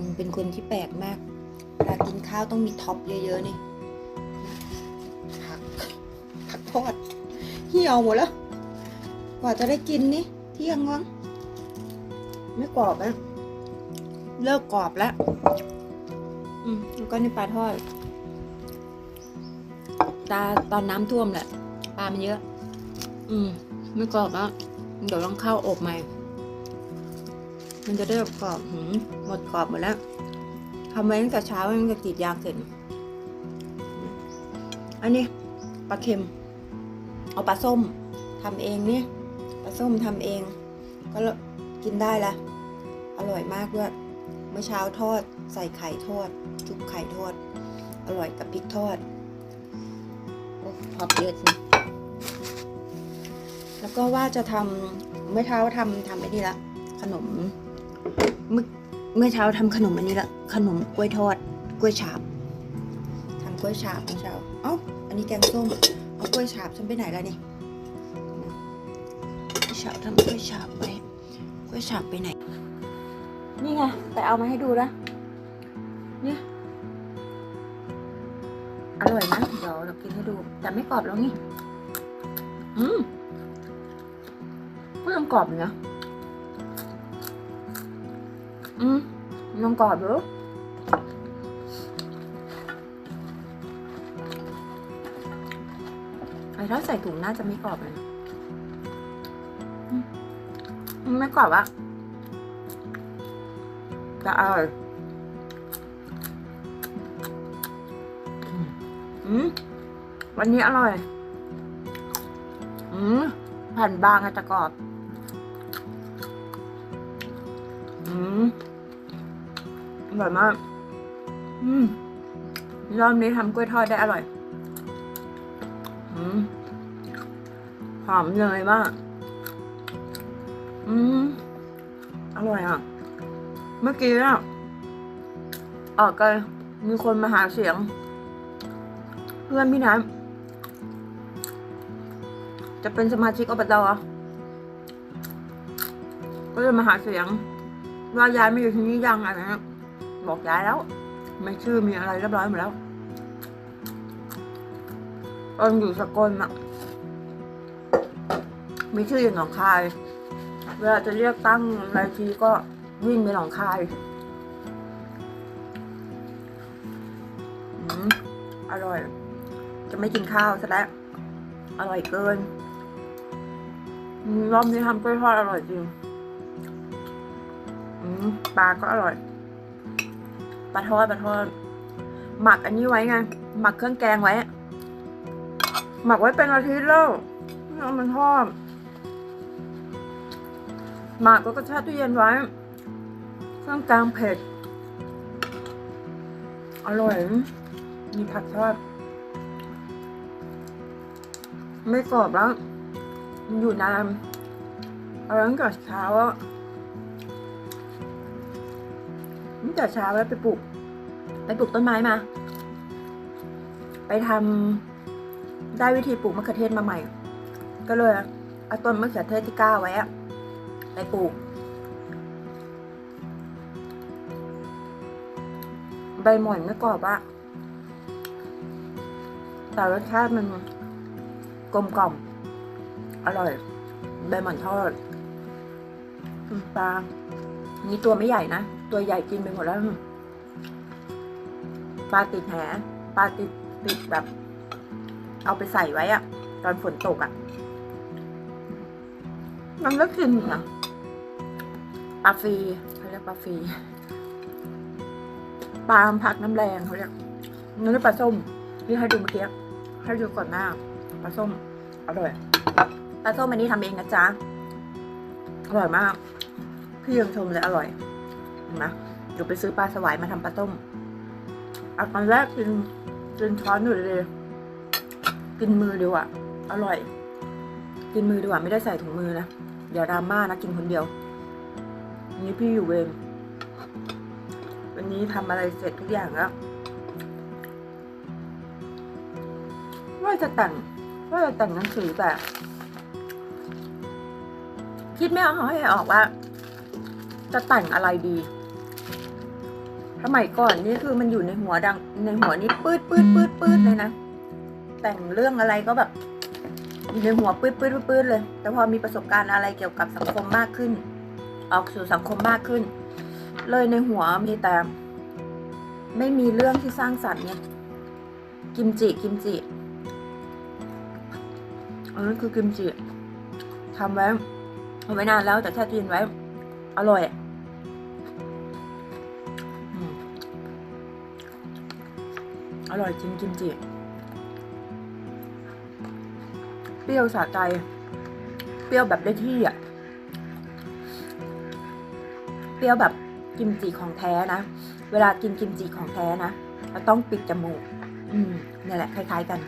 งเป็นคนที่แปลกมากเวลากินข้าวต้องมีท็อปเยอะๆนี่ผักผักทอดเหี่ยวหมดแล้ว กว่าจะได้กินนี่เที่ยงมั้งไม่กรอบแล้วเลิกกรอบแล้วอืมแล้วก็นี่ปลาทอดตาตอนน้ำท่วมแหละปลามันเยอะ อืม ไม่กรอบแล้วเดี๋ยวต้องเข้าอบใหม่ มันจะได้กรอบหืมหมดกรอบหมดแล้วทำไว้ตั้งแต่เช้าตั้งแต่กรีดยางเสร็จ อันนี้ปลาเค็ม เอาปลาส้มทำเองเนี่ยปลาส้มทำเอง ก็กินได้ละอร่อยมากด้วยเมื่อเช้าทอดใส่ไข่ทอด ชุบไข่ทอด อร่อยกับพริกทอดโอ้พอเยอะจริแล้วก็ว่าจะทำเมื่อเช้าทำทำไอ้นี่ละขนม เมื่อเมื่อเช้าทำขนมอันนี้ละ ขนมกล้วยทอด กล้วยฉาบทำกล้วยฉาบเมื่อเช้าเอ้าอันนี้แกงส้มเอากล้วยฉาบฉันไปไหนแล้วนี่กล้วยฉาบทำกล้วยฉาบไว้กล้วยฉาบไปไหน นี่ไง แต่เอามาให้ดูนะเนี่ยอร่อยนะ เดี๋ยวเรากินให้ดู แต่ไม่กรอบแล้วนี่ อืมก็ยังกรอบอยู่นะ อืมยังกรอบอยู่ไอ้ถ้าใส่ถุงน่าจะไม่กรอบเลยไม่กรอบอะแต่อร่อยอืมอืมวันนี้อร่อย อืมแผ่นบางอะจะกรอบ อืม อร่อยมาก อืมรอบนี้ทำกล้วยทอดได้อร่อย อืมหอมเนยมาก อืมอร่อยอะ เมื่อกี้อะออกกันมีคนมาหาเสียง เพื่อนพี่น้ำจะเป็นสมาชิกอบตอะก็เลยมาหาเสียงว่ายายไมาอยู่ที่นี่ยังอะไรนะ บอกยายแล้ว ไม่ชื่อมีอะไรเรียบร้อยหมดแล้วตอนอยู่สกลอะมีชื่ออยู่หนองคาย เวลาจะเรียกตั้งรายทีก็วิ่งไปหนองคายอืมอร่อย จะไม่กินข้าวซะแล้ว อร่อยเกิน รอบนี้ทำกล้วยทอดอร่อยจริงอืมปลาก็อร่อย ปลาทอดปลาทอดหมักอันนี้ไว้ไงหมักเครื่องแกงไว้ หมักไว้เป็นอาทิตย์แล้วเอามันทอดหมักก็กระแช่ตู้เย็นไว้ เครื่องแกงเผ็ด อร่อย มีผักทอด ไม่กรอบแล้ว มันอยู่นานเอาตั้งแต่เช้าอะ ตั้งแต่เช้าแล้วไปปลูก ไปปลูกต้นไม้มา ไปทำได้วิธีปลูกมะเขือเทศมาใหม่ ก็เลยเอาต้นมะเขือเทศที่ก้าไว้อะไปปลูก ใบหม่อนไม่กรอบอะแต่รสชาติมันกลมกล่อม อร่อย ใบหม่อนทอดอืมปลา นี่ตัวไม่ใหญ่นะ ตัวใหญ่กินไปหมดแล้ว ปลาติดแหปลาติดติดแบบ เอาไปใส่ไว้อะตอนฝนตกอะมันก็กินนะปลาฟรีเขาเรียกปลาฟรีปลาผักน้ำแรงเขาเรียกนี่นปลาส้มที่ให้ดูเมื่อกี้ให้ดูก่อนหน้าปลาส้มอร่อยปลาส้มอันนี้ทำเองนะจ๊ะอร่อยมาก พี่ยังชมเลยอร่อยเห็นไหมเดี๋ยวไปซื้อปลาสวายมาทำปลาต้มเอาตอนแรกกินกินช้อนอยู่เลย กินมือดีกว่าอร่อย กินมือดีกว่าไม่ได้ใส่ถุงมือนะอย่าดราม่านะกินคนเดียววันนี้พี่อยู่เวรวันนี้ทำอะไรเสร็จทุกอย่างแล้วว่าจะแต่งว่าจะแต่งหนังสือแต่คิดไม่ออกให้ออกว่า จะแต่งอะไรดีสมัยก่อนนี่คือมันอยู่ในหัวดัง ในหัวนี่ปืดปืดปืดปืดเลยนะ แต่งเรื่องอะไรก็แบบ อยู่ในหัวปืดปืดปืดปืดเลย แต่พอมีประสบการณ์อะไรเกี่ยวกับสังคมมากขึ้น ออกสู่สังคมมากขึ้น เลยในหัวมีแต่ ไม่มีเรื่องที่สร้างสรรค์เนี่ย กิมจิกิมจิอันนั้คือกิมจิทำไว้เอาไว้นานแล้วแต่แช่ตู้เย็นไว้ อร่อยอะ อร่อยจริงกิมจิ เปรี้ยวสะใจ เปรี้ยวแบบได้ที่อะ เปรี้ยวแบบกิมจิของแท้นะ เวลากินกิมจิของแท้นะเราต้องปิดจมูก อืมนี่แหละคล้ายๆกัน